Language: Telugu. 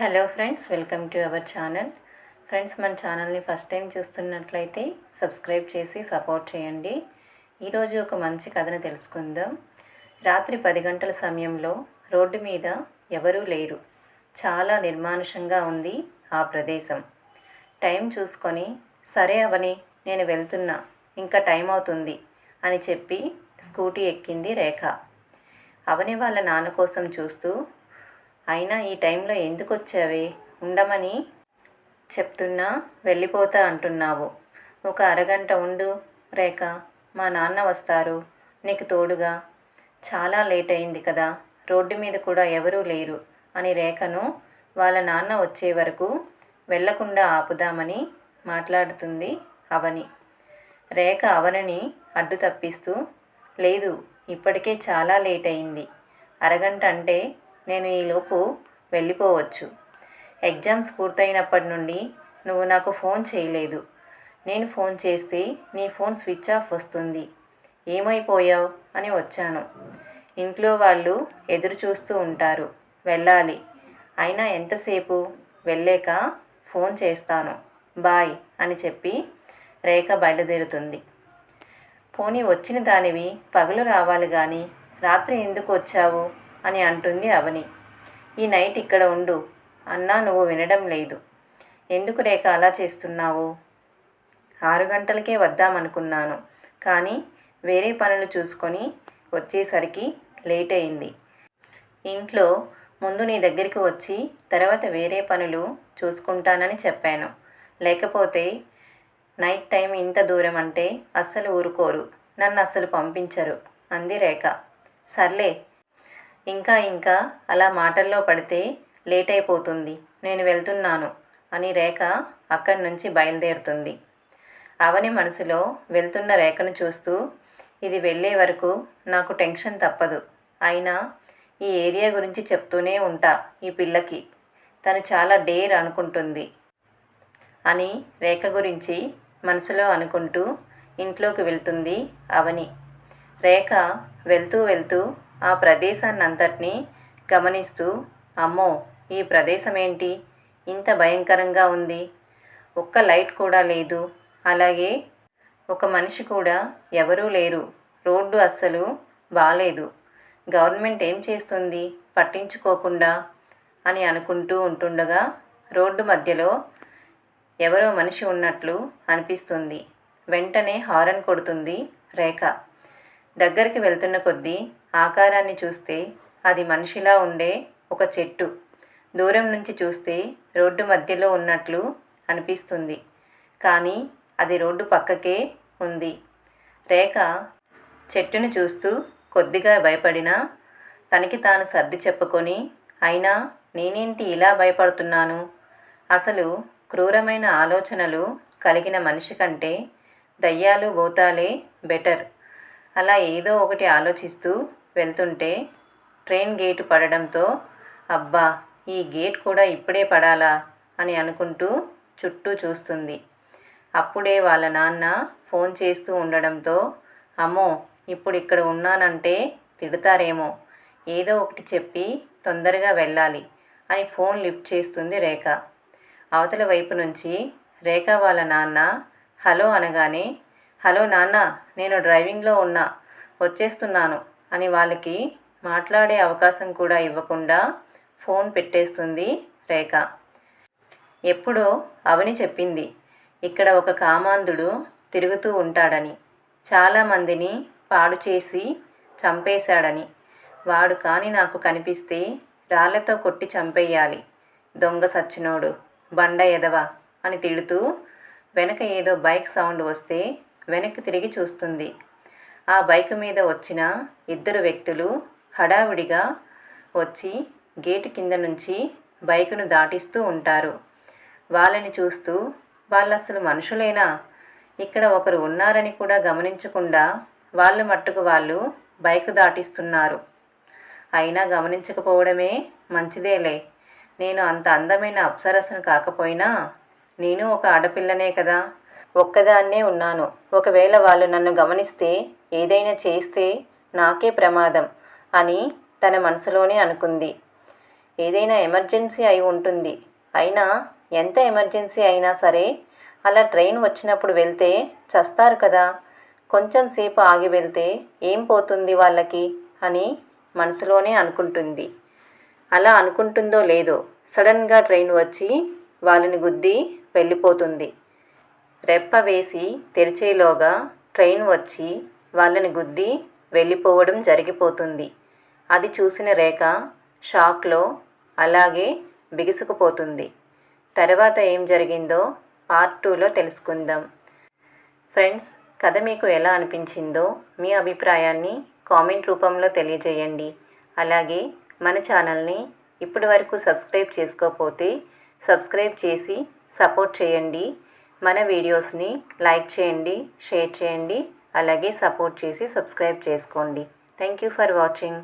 Hello friends welcome to our channel friends మన ఛానల్ని ఫస్ట్ టైం చూస్తున్నట్లయితే సబ్స్క్రైబ్ చేసి సపోర్ట్ చేయండి. ఈరోజు ఒక మంచి కథను తెలుసుకుందాం. రాత్రి పది గంటల సమయంలో రోడ్డు మీద ఎవరూ లేరు. చాలా నిర్మానుషంగా ఉంది ఆ ప్రదేశం. టైం చూసుకొని సరే అవని నేను వెళ్తున్నా. ఇంకా టైం అవుతుంది అని చెప్పి స్కూటీ ఎక్కింది రేఖ. అవని వాళ్ళ నాన్న కోసం చూస్తూ అయినా ఈ టైంలో ఎందుకు వచ్చావే ఉండమని చెప్తున్నా వెళ్ళిపోతా అంటున్నావు. ఒక అరగంట ఉండు రేఖ. మా నాన్న వస్తారు. నీకు తోడుగా. చాలా లేట్ అయింది కదా. రోడ్డు మీద కూడా ఎవరూ లేరు అని రేఖను వాళ్ళ నాన్న వచ్చే వరకు వెళ్ళకుండా ఆపుదామని మాట్లాడుతుంది అవని. రేఖ అవనిని అడ్డు తప్పిస్తూ లేదు ఇప్పటికే చాలా లేట్ అయింది. అరగంట అంటే నేను ఈలోపు వెళ్ళిపోవచ్చు. ఎగ్జామ్స్ పూర్తయినప్పటి నుండి నువ్వు నాకు ఫోన్ చేయలేదు. నేను ఫోన్ చేస్తే నీ ఫోన్ స్విచ్ ఆఫ్ వస్తుంది. ఏమైపోయావు? అని వచ్చాను. ఇంట్లో వాళ్ళు ఎదురు చూస్తూ ఉంటారు. వెళ్ళాలి. అయినా ఎంతసేపు? వెళ్ళాక ఫోన్ చేస్తాను. బాయ్ అని చెప్పి రేఖ బయలుదేరుతుంది. పోనీ వచ్చిన దానివి పగలు రావాలి కానీ రాత్రి ఎందుకు వచ్చావు? అని అంటుంది అవని. ఈ నైట్ ఇక్కడ ఉండు. అన్నా నువ్వు వినడం లేదు. ఎందుకు రేఖ అలా చేస్తున్నావు? ఆరు గంటలకే వద్దామనుకున్నాను. కానీ వేరే పనులు చూసుకొని వచ్చేసరికి లేట్ అయింది. ఇంట్లో ముందు నీ దగ్గరికి వచ్చి తర్వాత వేరే పనులు చూసుకుంటానని చెప్పాను. లేకపోతే నైట్ టైం ఇంత దూరం అంటే అస్సలు ఊరుకోరు. నన్ను అస్సలు పంపించరు. అంది రేఖ. సర్లే ఇంకా ఇంకా అలా మాటల్లో పడితే లేట్ అయిపోతుంది నేను వెళ్తున్నాను అని రేఖ అక్కడి నుంచి బయలుదేరుతుంది. అవని మనసులో వెళ్తున్న రేఖను చూస్తూ ఇది వెళ్ళే వరకు నాకు టెన్షన్ తప్పదు. అయినా ఈ ఏరియా గురించి చెప్తూనే ఉంటా ఈ పిల్లకి. తను చాలా డేర్ అనుకుంటుంది అని రేఖ గురించి మనసులో అనుకుంటూ ఇంట్లోకి వెళ్తుంది అవని. రేఖ వెళ్తూ వెళ్తూ ఆ ప్రదేశాన్నంతటినీ గమనిస్తూ అమ్మో ఈ ప్రదేశం ఏంటి ఇంత భయంకరంగా ఉంది. ఒక్క లైట్ కూడా లేదు. అలాగే ఒక మనిషి కూడా ఎవరూ లేరు. రోడ్డు అస్సలు బాలేదు. గవర్నమెంట్ ఏం చేస్తుంది? పట్టించుకోకుండా అని అనుకుంటూ ఉంటుండగా రోడ్డు మధ్యలో ఎవరో మనిషి ఉన్నట్లు అనిపిస్తుంది. వెంటనే హారన్ కొడుతుంది రేఖ. దగ్గరికి వెళ్తున్న కొద్దీ ఆకారాన్ని చూస్తే అది మనిషిలా ఉండే ఒక చెట్టు. దూరం నుంచి చూస్తే రోడ్డు మధ్యలో ఉన్నట్లు అనిపిస్తుంది. కానీ అది రోడ్డు పక్కకే ఉంది. రేఖ చెట్టును చూస్తూ కొద్దిగా భయపడినా తనకి తాను సర్ది చెప్పుకొని అయినా నేనేంటి ఇలా భయపడుతున్నాను? అసలు క్రూరమైన ఆలోచనలు కలిగిన మనిషి కంటే దయ్యాలు భూతాలే బెటర్. అలా ఏదో ఒకటి ఆలోచిస్తూ వెళ్తుంటే ట్రైన్ గేటు పడడంతో అబ్బా ఈ గేట్ కూడా ఇప్పుడే పడాలా అని అనుకుంటూ చుట్టూ చూస్తుంది. అప్పుడే వాళ్ళ నాన్న ఫోన్ చేస్తూ ఉండడంతో అమ్మో ఇప్పుడు ఇక్కడ ఉన్నానంటే తిడతారేమో ఏదో ఒకటి చెప్పి తొందరగా వెళ్ళాలి అని ఫోన్ లిఫ్ట్ చేస్తుంది రేఖ. అవతల వైపు నుంచి రేఖ వాళ్ళ నాన్న హలో అనగానే హలో నాన్న నేను డ్రైవింగ్లో ఉన్నా వచ్చేస్తున్నాను అని వాళ్ళకి మాట్లాడే అవకాశం కూడా ఇవ్వకుండా ఫోన్ పెట్టేస్తుంది రేఖ. ఎప్పుడో అవని చెప్పింది ఇక్కడ ఒక కామాంధుడు తిరుగుతూ ఉంటాడని. చాలామందిని పాడు చేసి చంపేశాడని. వాడు కాని నాకు కనిపిస్తే రాళ్ళతో కొట్టి చంపేయాలి. దొంగ సచ్చినోడు బండ ఎదవ? అని తిడుతూ వెనక ఏదో బైక్ సౌండ్ వస్తే వెనక్కి తిరిగి చూస్తుంది ఆ బైక్ మీద వచ్చిన ఇద్దరు వ్యక్తులు హడావిడిగా వచ్చి గేటు కింద నుంచి బైకును దాటిస్తూ ఉంటారు. వాళ్ళని చూస్తూ వాళ్ళు అసలు మనుషులేనా? ఇక్కడ ఒకరు ఉన్నారని కూడా గమనించకుండా వాళ్ళు మట్టుకు వాళ్ళు బైక్ దాటిస్తున్నారు. అయినా గమనించకపోవడమే మంచిదేలే. నేను అంత అందమైన అప్సరసను కాకపోయినా నేను ఒక ఆడపిల్లనే కదా. ఒక్కదాన్నే ఉన్నాను. ఒకవేళ వాళ్ళు నన్ను గమనిస్తే ఏదైనా చేస్తే నాకే ప్రమాదం అని తన మనసులోనే అనుకుంది. ఏదైనా ఎమర్జెన్సీ అయి ఉంటుంది. అయినా ఎంత ఎమర్జెన్సీ అయినా సరే అలా ట్రైన్ వచ్చినప్పుడు వెళ్తే చస్తారు కదా. కొంచెం సేపు ఆగి వెళ్తే ఏం పోతుంది వాళ్ళకి అని మనసులోనే అనుకుంటుంది. అలా అనుకుంటుందో లేదో సడన్గా ట్రైన్ వచ్చి వాళ్ళని గుద్ది వెళ్ళిపోతుంది. రెప్ప వేసి తెరిచేలోగా ట్రైన్ వచ్చి వాళ్ళని గుద్ది వెళ్ళిపోవడం జరిగిపోతుంది. అది చూసిన రేఖ షాక్లో అలాగే బిగుసుకుపోతుంది. తర్వాత ఏం జరిగిందో పార్ట్ టూలో తెలుసుకుందాం. ఫ్రెండ్స్ కథ మీకు ఎలా అనిపించిందో మీ అభిప్రాయాన్ని కామెంట్ రూపంలో తెలియజేయండి. అలాగే మన ఛానల్ని ఇప్పటి వరకు సబ్స్క్రైబ్ చేసుకోకపోతే సబ్స్క్రైబ్ చేసి సపోర్ట్ చేయండి. మన వీడియోస్ని లైక్ చేయండి షేర్ చేయండి అలాగే సపోర్ట్ చేసి సబ్స్క్రైబ్ చేసుకోండి. Thank you for watching